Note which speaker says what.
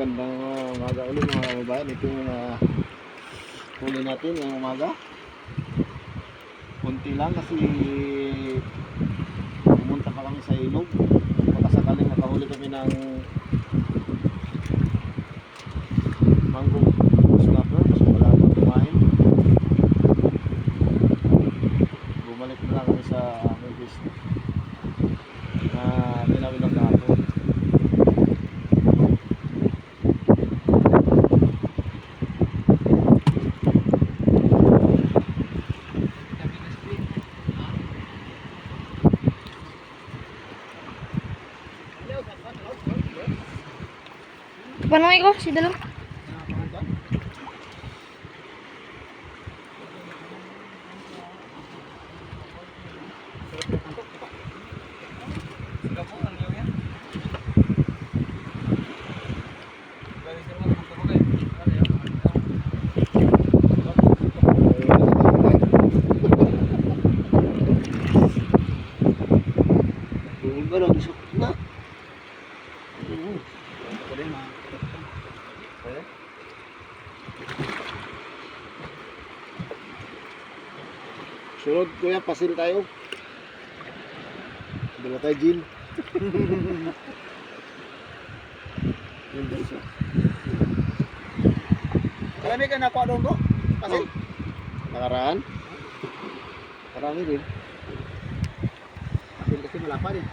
Speaker 1: magandang uh, umaga ulit mga kababayan. Ito yung uh, huli natin ngayong umaga. Kunti lang kasi pumunta pa kami sa ilog. Pagkasakaling nakahuli kami ng mango snapper. So wala nang kumain. Bumalik na lang kami sa aming business na tinawin lang kahapon.
Speaker 2: Paano ko si Dalong?
Speaker 1: Yung iba lang, ko. Oo. Eh? Sunod kuya, pasin tayo. Dala tayo gin.
Speaker 3: Marami ka nakuha doon bro? Kasi
Speaker 1: Oh. Nakaraan? Marami rin.
Speaker 3: kasi kasi malapad eh.